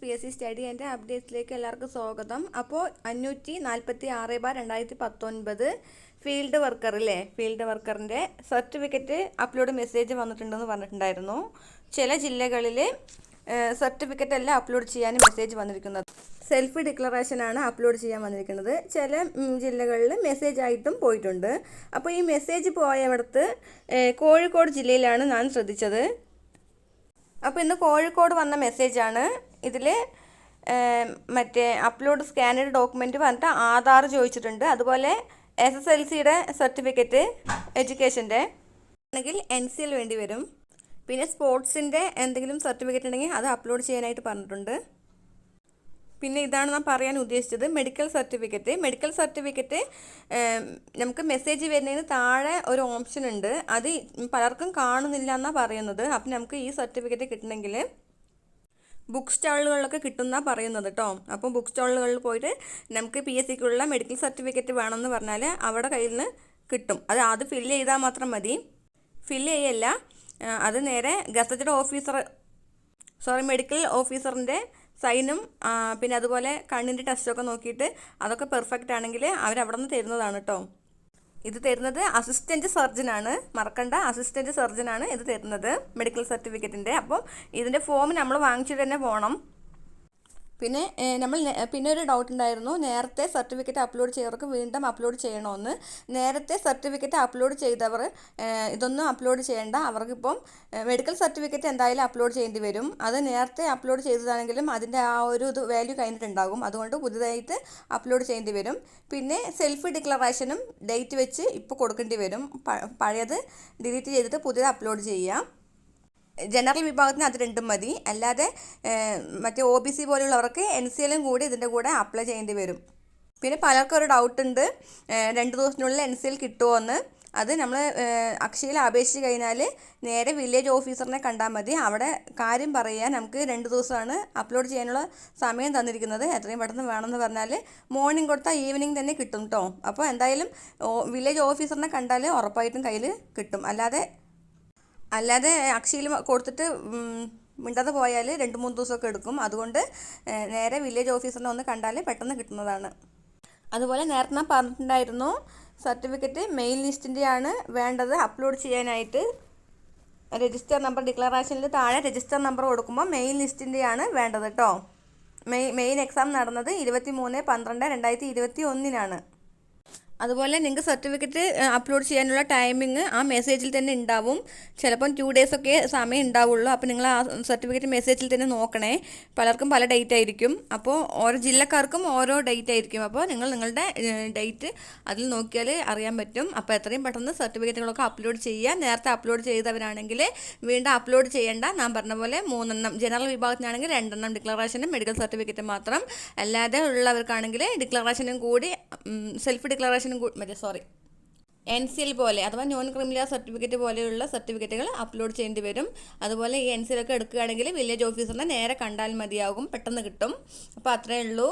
P S C study എന്റെ അപ്ഡേറ്റ്സിലേക്ക് എല്ലാവർക്കും സ്വാഗതം. അപ്പോൾ അഞ്ഞൂറ്റി നാൽപ്പത്തി ആറ് ബാർ രണ്ടായിരത്തി പത്തൊൻപത് ഫീൽഡ് വർക്കർ അല്ലേ ഫീൽഡ് വർക്കറിന്റെ സർട്ടിഫിക്കറ്റ് അപ്ലോഡ് മെസ്സേജ് വന്നിട്ടുണ്ടെന്ന് പറഞ്ഞിട്ടുണ്ടായിരുന്നു. ചില ജില്ലകളിൽ സർട്ടിഫിക്കറ്റ് എല്ലാം അപ്ലോഡ് ചെയ്യാൻ മെസ്സേജ് വന്നിരിക്കുന്നത്. സെൽഫ് ഡിക്ലറേഷനാണ് അപ്ലോഡ് ചെയ്യാൻ വന്നിരിക്കുന്നത്. ചില ജില്ലകളിൽ മെസ്സേജ് ആയിട്ടും പോയിട്ടുണ്ട്. അപ്പോൾ ഈ മെസ്സേജ് പോയവിടത്ത് കോഴിക്കോട് ജില്ലയിലാണ് ഞാൻ ശ്രദ്ധിച്ചത്. അപ്പോൾ ഇന്ന് കോഴിക്കോട് വന്ന മെസ്സേജാണ് ഇതിൽ മറ്റേ അപ്ലോഡ് സ്കാനഡ് ഡോക്യുമെന്റ് പറഞ്ഞിട്ട് ആധാർ ചോദിച്ചിട്ടുണ്ട്. അതുപോലെ എസ് എസ് എൽ സിയുടെ സർട്ടിഫിക്കറ്റ് എഡ്യൂക്കേഷന്റെ ആണെങ്കിൽ എൻ സി എൽ വേണ്ടി വരും. പിന്നെ സ്പോർട്സിന്റെ എന്തെങ്കിലും സർട്ടിഫിക്കറ്റ് ഉണ്ടെങ്കിൽ അത് അപ്ലോഡ് ചെയ്യാനായിട്ട് പറഞ്ഞിട്ടുണ്ട്. പിന്നെ ഇതാണ് ഞാൻ പറയാൻ ഉദ്ദേശിച്ചത്. മെഡിക്കൽ സർട്ടിഫിക്കറ്റ് മെഡിക്കൽ സർട്ടിഫിക്കറ്റ് നമുക്ക് മെസ്സേജ് വരുന്നതിന് താഴെ ഒരു ഓപ്ഷൻ ഉണ്ട്. അത് പലർക്കും കാണുന്നില്ല എന്നാണ് പറയുന്നത്. അപ്പം നമുക്ക് ഈ സർട്ടിഫിക്കറ്റ് കിട്ടണമെങ്കിൽ ബുക്ക് സ്റ്റാളുകളിലൊക്കെ കിട്ടുന്ന പറയുന്നത് കേട്ടോ അപ്പോൾ ബുക്ക് സ്റ്റാളുകളിൽ പോയിട്ട് നമുക്ക് പി എസ് സിക്കുള്ള മെഡിക്കൽ സർട്ടിഫിക്കറ്റ് വേണമെന്ന് പറഞ്ഞാൽ അവിടെ കയ്യിൽ നിന്ന് കിട്ടും. അത് അത് ഫില്ല് ചെയ്താൽ മാത്രം മതി. ഫില്ല് ചെയ്യല്ല. അത് നേരെ ഗസറ്റഡ് ഓഫീസർ സോറി മെഡിക്കൽ ഓഫീസറിന്റെ സൈനും പിന്നെ അതുപോലെ കണ്ണിന്റെ ടെസ്റ്റൊക്കെ നോക്കിയിട്ട് അതൊക്കെ പെർഫെക്റ്റ് ആണെങ്കിൽ അവരവിടെ നിന്ന് തരുന്നതാണ് കേട്ടോ ഇത് തരുന്നത് സർജൻ ആണ്. മറക്കണ്ട. അസിസ്റ്റന്റ് സർജൻ ആണ് ഇത് തരുന്നത്. മെഡിക്കൽ സർട്ടിഫിക്കറ്റിന്റെ അപ്പം ഇതിന്റെ ഫോം നമ്മൾ വാങ്ങിച്ചിട്ട് തന്നെ പോകണം പിന്നെ നമ്മൾ പിന്നെ ഒരു ഡൗട്ട് ഉണ്ടായിരുന്നു. നേരത്തെ സർട്ടിഫിക്കറ്റ് അപ്ലോഡ് ചെയ്തവർക്ക് വീണ്ടും അപ്ലോഡ് ചെയ്യണമെന്ന് നേരത്തെ സർട്ടിഫിക്കറ്റ് അപ്ലോഡ് ചെയ്തവർ ഇതൊന്നും അപ്ലോഡ് ചെയ്യേണ്ട. അവർക്കിപ്പം മെഡിക്കൽ സർട്ടിഫിക്കറ്റ് എന്തായാലും അപ്ലോഡ് ചെയ്യേണ്ടി വരും. അത് നേരത്തെ അപ്ലോഡ് ചെയ്തതാണെങ്കിലും അതിന്റെ ആ ഒരു ഇത് വാല്യൂ കഴിഞ്ഞിട്ടുണ്ടാകും. അതുകൊണ്ട് പുതുതായിട്ട് അപ്ലോഡ് ചെയ്യേണ്ടി വരും. പിന്നെ സെൽഫ് ഡിക്ലറേഷനും ഡേറ്റ് വെച്ച് ഇപ്പോൾ കൊടുക്കേണ്ടി വരും. പഴയത് ഡിലീറ്റ് ചെയ്തിട്ട് പുതിയത് അപ്ലോഡ് ചെയ്യാം. ജനറൽ വിഭാഗത്തിന് അത് രണ്ടും മതി. അല്ലാതെ മറ്റേ ഒ ബി സി പോലെയുള്ളവർക്ക് എൻ സി എല്ലും കൂടി ഇതിന്റെ കൂടെ അപ്ലൈ ചെയ്യേണ്ടി വരും. പിന്നെ പലർക്കും ഒരു ഡൗട്ട് ഉണ്ട്. രണ്ട് ദിവസത്തിനുള്ളിൽ എൻ സി എൽ കിട്ടുമോ എന്ന് അത് നമ്മൾ അക്ഷയയിൽ അപേക്ഷിച്ച് കഴിഞ്ഞാൽ നേരെ വില്ലേജ് ഓഫീസറിനെ കണ്ടാൽ മതി. അവിടെ കാര്യം പറയുക നമുക്ക് രണ്ട് ദിവസമാണ് അപ്ലോഡ് ചെയ്യാനുള്ള സമയം തന്നിരിക്കുന്നത്. എത്രയും പെട്ടെന്ന് വേണമെന്ന് പറഞ്ഞാൽ മോർണിംഗ് കൊടുത്താൽ ഈവനിങ് തന്നെ കിട്ടും കേട്ടോ അപ്പോൾ എന്തായാലും വില്ലേജ് ഓഫീസറിനെ കണ്ടാൽ ഉറപ്പായിട്ടും കയ്യിൽ കിട്ടും. അല്ലാതെ അല്ലാതെ അക്ഷയിൽ കൊടുത്തിട്ട് മിണ്ടാതെ പോയാൽ രണ്ട് മൂന്ന് ദിവസമൊക്കെ എടുക്കും. അതുകൊണ്ട് നേരെ വില്ലേജ് ഓഫീസറിനെ ഒന്ന് കണ്ടാൽ പെട്ടെന്ന് കിട്ടുന്നതാണ്. അതുപോലെ നേരത്തെ ഞാൻ പറഞ്ഞിട്ടുണ്ടായിരുന്നു സർട്ടിഫിക്കറ്റ് മെയിൽ ലിസ്റ്റിന്റെയാണ് വേണ്ടത് അപ്ലോഡ് ചെയ്യാനായിട്ട്. രജിസ്റ്റർ നമ്പർ ഡിക്ലറേഷനിൽ താഴെ രജിസ്റ്റർ നമ്പർ കൊടുക്കുമ്പോൾ മെയിൽ ലിസ്റ്റിന്റെയാണ് വേണ്ടത് കേട്ടോ മെയ് മെയിൻ എക്സാം നടന്നത് ഇരുപത്തി മൂന്ന് പന്ത്രണ്ട് രണ്ടായിരത്തി ഇരുപത്തി ഒന്നിനാണ് അതുപോലെ നിങ്ങൾക്ക് സർട്ടിഫിക്കറ്റ് അപ്ലോഡ് ചെയ്യാനുള്ള ടൈമിങ് ആ മെസ്സേജിൽ തന്നെ ഉണ്ടാവും. ചിലപ്പം ടു ഡേയ്സ് ഒക്കെ സമയം ഉണ്ടാവുള്ളൂ. അപ്പോൾ നിങ്ങൾ ആ സർട്ടിഫിക്കറ്റ് മെസ്സേജിൽ തന്നെ നോക്കണേ. പലർക്കും പല ഡേറ്റ് ആയിരിക്കും. അപ്പോൾ ഓരോ ജില്ലക്കാർക്കും ഓരോ ഡേറ്റ് ആയിരിക്കും. അപ്പോൾ നിങ്ങൾ നിങ്ങളുടെ ഡേറ്റ് അതിൽ നോക്കിയാൽ അറിയാൻ പറ്റും. അപ്പോൾ എത്രയും പെട്ടെന്ന് സർട്ടിഫിക്കറ്റുകളൊക്കെ അപ്ലോഡ് ചെയ്യുക. നേരത്തെ അപ്ലോഡ് ചെയ്തവരാണെങ്കിൽ വീണ്ടും അപ്ലോഡ് ചെയ്യേണ്ട. ഞാൻ പറഞ്ഞ പോലെ മൂന്നെണ്ണം ജനറൽ വിഭാഗത്തിനാണെങ്കിൽ രണ്ടെണ്ണം ഡിക്ലറേഷനും മെഡിക്കൽ സർട്ടിഫിക്കറ്റും മാത്രം. അല്ലാതെ ഉള്ളവർക്കാണെങ്കിൽ ഡിക്ലറേഷനും കൂടി സെൽഫ് ഡിക്ലറേഷനും കൂടി മറ്റേ സോറി എൻ സി എൽ പോലെ അഥവാ നോൺ ക്രിമിനൽ സർട്ടിഫിക്കറ്റ് പോലെയുള്ള സർട്ടിഫിക്കറ്റുകൾ അപ്ലോഡ് ചെയ്യേണ്ടി വരും. അതുപോലെ ഈ എൻ സി എൽ ഒക്കെ എടുക്കുകയാണെങ്കിൽ വില്ലേജ് ഓഫീസറിനെ നേരെ കണ്ടാൽ മതിയാകും പെട്ടെന്ന് കിട്ടും. അപ്പോൾ അത്രയേ ഉള്ളൂ.